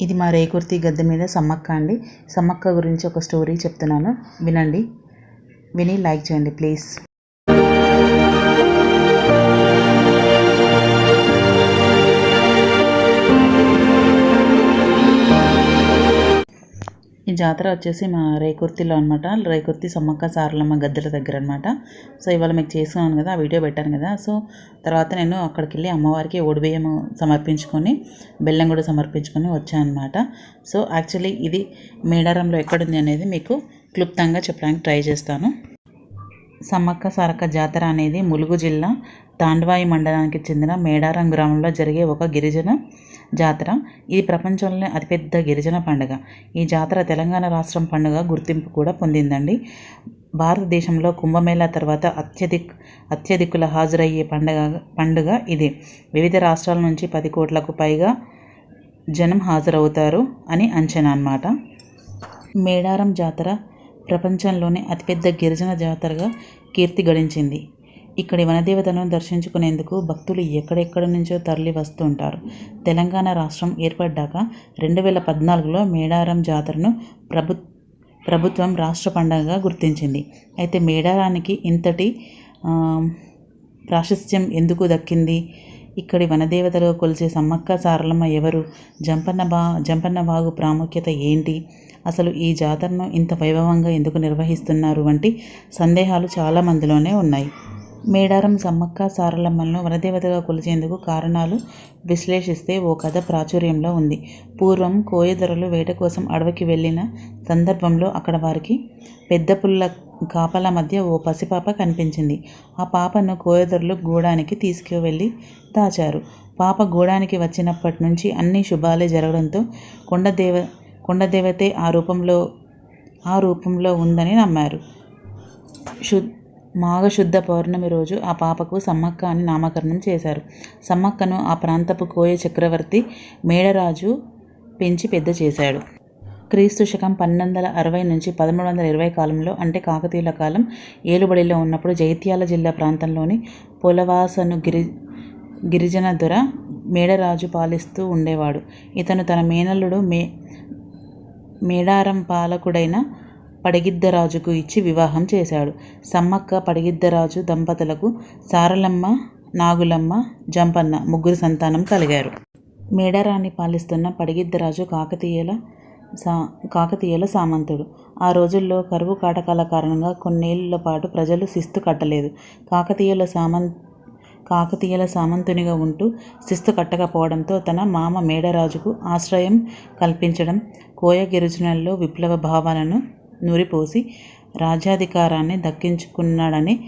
ఇది మా రేకుర్తి గద్దె మీద సమ్మక్క అండి. సమ్మక్క గురించి ఒక స్టోరీ చెప్తున్నాను. వినండి. విని లైక్ చేయండి ప్లీజ్. ఈ జాతర వచ్చేసి మా రేకుర్తిలో అనమాట రేకుర్తి సమ్మక్క సారలమ్మ గద్దెల దగ్గర అనమాట సో ఇవాళ మీకు చేస్తున్నాను కదా ఆ వీడియో పెట్టాను కదా. సో తర్వాత నేను అక్కడికి వెళ్ళి అమ్మవారికి ఓడిబియ్యం సమర్పించుకొని బెల్లం కూడా సమర్పించుకొని వచ్చాను అనమాట సో యాక్చువల్లీ ఇది మేడారంలో ఎక్కడుంది అనేది మీకు క్లుప్తంగా చెప్పడానికి ట్రై చేస్తాను. సమ్మక్క సారక్క జాతర అనేది ములుగు జిల్లా తాండవాయి మండలానికి చెందిన మేడారం గ్రామంలో జరిగే ఒక గిరిజన జాతర. ఇది ప్రపంచంలోనే అతిపెద్ద గిరిజన పండుగ. ఈ జాతర తెలంగాణ రాష్ట్రం పండుగ గుర్తింపు కూడా పొందిందండి. భారతదేశంలో కుంభమేళా తర్వాత అత్యధిక అత్యధికుల హాజరయ్యే పండుగ పండుగ ఇది. వివిధ రాష్ట్రాల నుంచి పది కోట్లకు పైగా జనం హాజరవుతారు అని అంచనా అన్నమాట. మేడారం జాతర ప్రపంచంలోనే అతిపెద్ద గిరిజన జాతరగా కీర్తి గడించింది. ఇక్కడి వనదేవతను దర్శించుకునేందుకు భక్తులు ఎక్కడెక్కడి నుంచో తరలి వస్తుంటారు. తెలంగాణ రాష్ట్రం ఏర్పడ్డాక రెండు వేల పద్నాలుగులో మేడారం జాతరను ప్రభు ప్రభుత్వం రాష్ట్ర పండగగా గుర్తించింది. అయితే మేడారానికి ఇంతటి ప్రాశస్త్యం ఎందుకు దక్కింది? ఇక్కడి వనదేవతలో కొలిచే సమ్మక్క సారలమ్మ ఎవరు? జంపన్న బా జంపన్న బాగు ప్రాముఖ్యత ఏంటి? అసలు ఈ జాతరను ఇంత వైభవంగా ఎందుకు నిర్వహిస్తున్నారు? వంటి సందేహాలు చాలా మందిలోనే ఉన్నాయి. మేడారం సమ్మక్క సారలమ్మలను వనదేవతగా కొలిచేందుకు కారణాలు విశ్లేషిస్తే ఓ కథ ప్రాచుర్యంలో ఉంది. పూర్వం కోయదొరలు వేట కోసం అడవికి వెళ్ళిన సందర్భంలో అక్కడ వారికి పెద్ద పుల్ల కాపల మధ్య ఓ పసిపాప కనిపించింది. ఆ పాపను కోయదొరలు గూడానికి తీసుకువెళ్ళి దాచారు. పాప గూడానికి వచ్చినప్పటి నుంచి అన్ని శుభాలే జరగడంతో కొండదేవ కొండదేవతే ఆ రూపంలో ఆ రూపంలో ఉందని నమ్మారు. శు మాఘశుద్ధ పౌర్ణమి రోజు ఆ పాపకు సమ్మక్క అని నామకరణం చేశారు. సమ్మక్కను ఆ ప్రాంతపు కోయ చక్రవర్తి మేడరాజు పెంచి పెద్ద చేశాడు. క్రీస్తు శకం పన్నెండు వందల అరవై నుంచి పదమూడు వందల ఇరవై కాలంలో అంటే కాకతీయుల కాలం ఏలుబడిలో ఉన్నప్పుడు జైత్యాల జిల్లా ప్రాంతంలోని పొలవాసను గిరి గిరిజన దొర మేడరాజు పాలిస్తూ ఉండేవాడు. ఇతను తన మేనల్లుడు మే మేడారం పాలకుడైన పడిగిద్దరాజుకు ఇచ్చి వివాహం చేశాడు. సమ్మక్క పడిగిద్దరాజు దంపతులకు సారలమ్మ నాగులమ్మ జంపన్న ముగ్గురు సంతానం కలిగారు. మేడారాన్ని పాలిస్తున్న పడిగిద్దరాజు కాకతీయుల సా కాకతీయుల సామంతుడు. ఆ రోజుల్లో కరువు కాటకాల కారణంగా కొన్నేళ్ళ పాటు ప్రజలు శిస్తు కట్టలేదు. కాకతీయుల సామంత్ కాకతీయుల సామంతునిగా ఉంటూ శిస్తు కట్టకపోవడంతో తన మామ మేడరాజుకు ఆశ్రయం కల్పించడం కోయ గిరిజనుల్లో విప్లవ భావాలను నూరిపోసి రాజ్యాధికారాన్ని దక్కించుకున్నాడనే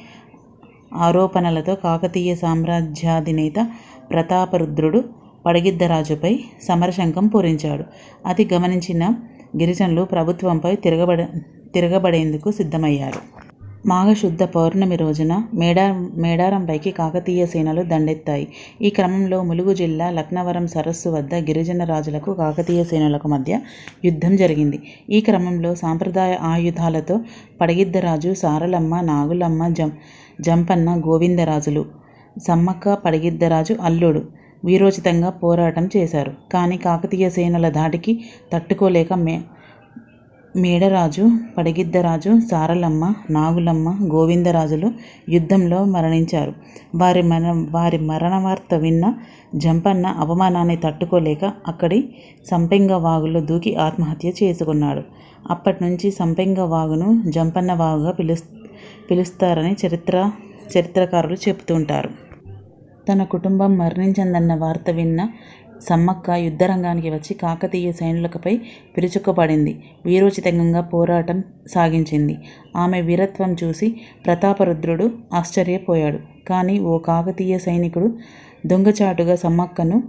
ఆరోపణలతో కాకతీయ సామ్రాజ్యాధినేత ప్రతాపరుద్రుడు పడగిద్దరాజుపై సమరశంఖం పూరించాడు. అది గమనించిన గిరిజనులు ప్రభుత్వంపై తిరగబడ తిరగబడేందుకు సిద్ధమయ్యారు. మాఘశుద్ధ పౌర్ణమి రోజున మేడా మేడారంపైకి కాకతీయ సేనలు దండెత్తాయి. ఈ క్రమంలో ములుగు జిల్లా లక్నవరం సరస్సు వద్ద గిరిజన రాజులకు కాకతీయ సేనలకు మధ్య యుద్ధం జరిగింది. ఈ క్రమంలో సాంప్రదాయ ఆయుధాలతో పడిగిద్దరాజు సారలమ్మ నాగులమ్మ జం జంపన్న గోవిందరాజులు సమ్మక్క పడగిద్దరాజు అల్లుడు వీరోచితంగా పోరాటం చేశారు. కానీ కాకతీయ సేనల ధాటికి తట్టుకోలేక మే మేడరాజు పడిగిద్దరాజు సారలమ్మ నాగులమ్మ గోవిందరాజులు యుద్ధంలో మరణించారు. వారి మరణ వారి మరణ వార్త విన్న జంపన్న అవమానాన్ని తట్టుకోలేక అక్కడి సంపెంగ వాగులో దూకి ఆత్మహత్య చేసుకున్నాడు. అప్పటి నుంచి సంపెంగ వాగును జంపన్న వాగుగా పిలుస్ పిలుస్తారని చరిత్ర చరిత్రకారులు చెబుతుంటారు తన కుటుంబం మరణించిందన్న వార్త విన్న సమ్మక్క యుద్ధరంగానికి వచ్చి కాకతీయ సైనికులపై విరుచుకుపడింది వీరోచితంగా పోరాటం సాగించింది. ఆమె వీరత్వం చూసి ప్రతాపరుద్రుడు ఆశ్చర్యపోయాడు. కానీ ఓ కాకతీయ సైనికుడు దొంగచాటుగా సమ్మక్కను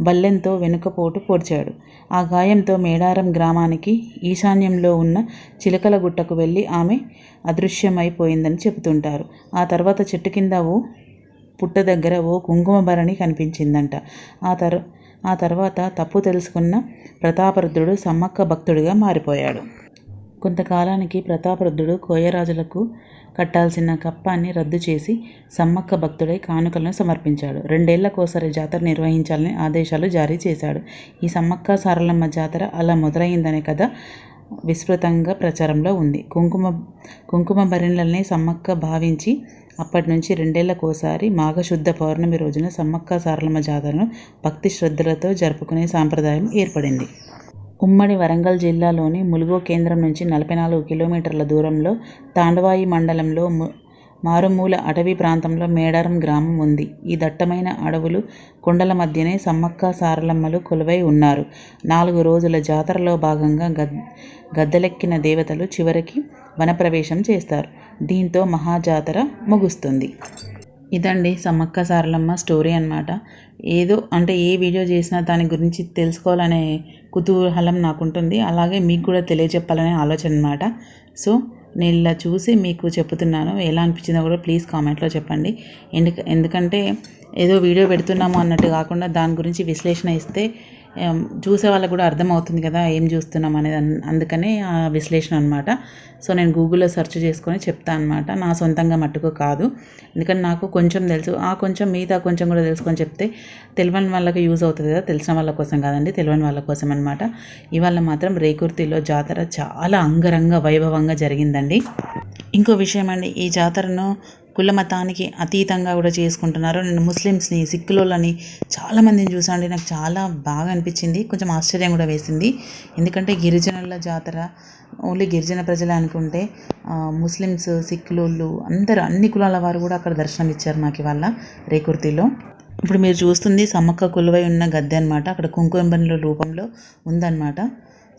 బల్లెంతో వెనుకపోటు పొడిచాడు. ఆ గాయంతో మేడారం గ్రామానికి ఈశాన్యంలో ఉన్న చిలకల గుట్టకు వెళ్ళి ఆమె అదృశ్యమైపోయిందని చెబుతుంటారు. ఆ తర్వాత చెట్టు కింద ఓ పుట్ట దగ్గర ఓ కుంకుమ భరణి కనిపించిందంట. ఆ తర్ ఆ తర్వాత తప్పు తెలుసుకున్న ప్రతాపరుద్రుడు సమ్మక్క భక్తుడిగా మారిపోయాడు. కొంతకాలానికి ప్రతాపరుద్రుడు కోయరాజులకు కట్టాల్సిన కప్పాన్ని రద్దు చేసి సమ్మక్క భక్తుడై కానుకలను సమర్పించాడు. రెండేళ్ళకోసారి జాతర నిర్వహించాలని ఆదేశాలు జారీ చేశాడు. ఈ సమ్మక్క సారలమ్మ జాతర అలా మొదలైందనే కథ విస్తృతంగా ప్రచారంలో ఉంది. కుంకుమ కుంకుమ భరిణలనే సమ్మక్క భావించి అప్పటి నుంచి రెండేళ్ళకోసారి మాఘశుద్ధ పౌర్ణమి రోజున సమ్మక్క సారలమ్మ జాతరను భక్తి శ్రద్ధలతో జరుపుకునే సాంప్రదాయం ఏర్పడింది. ఉమ్మడి వరంగల్ జిల్లాలోని ములుగు కేంద్రం నుంచి నలభై నాలుగు కిలోమీటర్ల దూరంలో తాండవాయి మండలంలో ము మారుమూల అటవీ ప్రాంతంలో మేడారం గ్రామం ఉంది. ఈ దట్టమైన అడవులు కొండల మధ్యనే సమ్మక్క సారలమ్మలు కొలువై ఉన్నారు. నాలుగు రోజుల జాతరలో భాగంగా గద్ గద్దెలెక్కిన దేవతలు చివరికి వనప్రవేశం చేస్తారు. దీంతో మహాజాతర ముగుస్తుంది. ఇదండి సమ్మక్క సారలమ్మ స్టోరీ అన్నమాట. ఏదో అంటే ఏ వీడియో చేసినా దాని గురించి తెలుసుకోవాలనే కుతూహలం నాకు ఉంటుంది అలాగే మీకు కూడా తెలియజెప్పాలనే ఆలోచన అనమాట సో నేను ఇలా చూసి మీకు చెప్తున్నాను. ఎలా అనిపించిందో కూడా ప్లీజ్ కామెంట్లో చెప్పండి. ఎందుక ఎందుకంటే ఏదో వీడియో పెడుతున్నాము అన్నట్టు కాకుండా దాని గురించి విశ్లేషణ ఇస్తే చూసే వాళ్ళకు కూడా అర్థమవుతుంది కదా ఏం చూస్తున్నాం అనేది అన్- అందుకనే ఆ విశ్లేషణ అనమాట సో నేను గూగుల్లో సెర్చ్ చేసుకొని చెప్తాను అనమాట నా సొంతంగా మట్టుకు కాదు. ఎందుకంటే నాకు కొంచెం తెలుసు. ఆ కొంచెం మిగతా కొంచెం కూడా తెలుసుకొని చెప్తే తెలియని వాళ్ళకి యూజ్ అవుతుంది కదా. తెలిసిన వాళ్ళ కోసం కాదండి తెలియని వాళ్ళ కోసం అనమాట ఇవాళ మాత్రం రేకుర్తిలో జాతర చాలా అంగరంగ వైభవంగా జరిగిందండి. ఇంకో విషయం అండి ఈ జాతరను కుల మతానికి అతీతంగా కూడా చేసుకుంటున్నారు. నేను ముస్లిమ్స్ని సిక్కులని చాలామందిని చూసానండి నాకు చాలా బాగా అనిపించింది. కొంచెం ఆశ్చర్యం కూడా వేసింది. ఎందుకంటే గిరిజనుల జాతర ఓన్లీ గిరిజన ప్రజలే అనుకుంటే ముస్లిమ్స్ సిక్కులోళ్ళు అందరూ అన్ని కులాల వారు కూడా అక్కడ దర్శనం ఇచ్చారు మాకు ఇవాళ రేకుర్తిలో. ఇప్పుడు మీరు చూస్తుంది సమ్మక్క కొలువై ఉన్న గద్దె అనమాట అక్కడ కుంకుమ రూపంలో ఉందన్నమాట.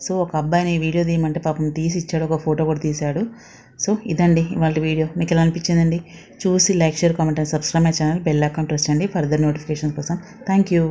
సో ఒక అబ్బాయిని వీడియో తీయమంటే పాపం తీసి ఇచ్చాడు ఒక ఫోటో కూడా తీశాడు. సో ఇదండి ఇవాళ వీడియో. మీకు ఎలా అనిపించిందండి? చూసి like share comment and subscribe my channel. Bell icon press చేయండి ఫర్దర్ నోటిఫికేషన్ కోసం. Thank you